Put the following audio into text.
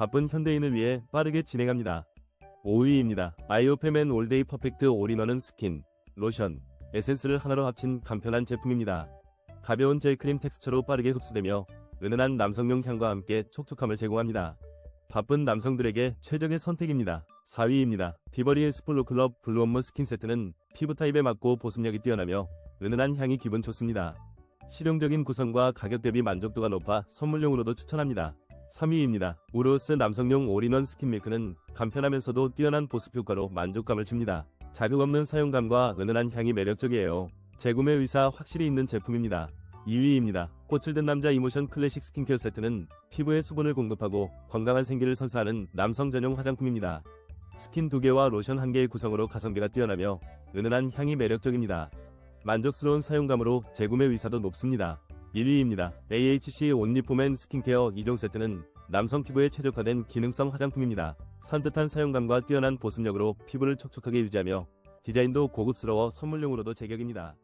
바쁜 현대인을 위해 빠르게 진행합니다. 5위입니다. 아이오페맨 올데이 퍼펙트 올인원은 스킨, 로션, 에센스를 하나로 합친 간편한 제품입니다. 가벼운 젤크림 텍스처로 빠르게 흡수되며 은은한 남성용 향과 함께 촉촉함을 제공합니다. 바쁜 남성들에게 최적의 선택입니다. 4위입니다. 비버리 힐스 플로클럽 블루엄머 스킨 세트는 피부 타입에 맞고 보습력이 뛰어나며 은은한 향이 기분 좋습니다. 실용적인 구성과 가격 대비 만족도가 높아 선물용으로도 추천합니다. 3위입니다. 우로스 남성용 올인원 스킨 밀크는 간편하면서도 뛰어난 보습 효과로 만족감을 줍니다. 자극 없는 사용감과 은은한 향이 매력적이에요. 재구매 의사 확실히 있는 제품입니다. 2위입니다. 꽃을 든 남자 이모션 클래식 스킨케어 세트는 피부에 수분을 공급하고 건강한 생기를 선사하는 남성 전용 화장품입니다. 스킨 2개와 로션 1개의 구성으로 가성비가 뛰어나며 은은한 향이 매력적입니다. 만족스러운 사용감으로 재구매 의사도 높습니다. 1위입니다. AHC 온리포맨 스킨케어 2종 세트는 남성 피부에 최적화된 기능성 화장품입니다. 산뜻한 사용감과 뛰어난 보습력으로 피부를 촉촉하게 유지하며 디자인도 고급스러워 선물용으로도 제격입니다.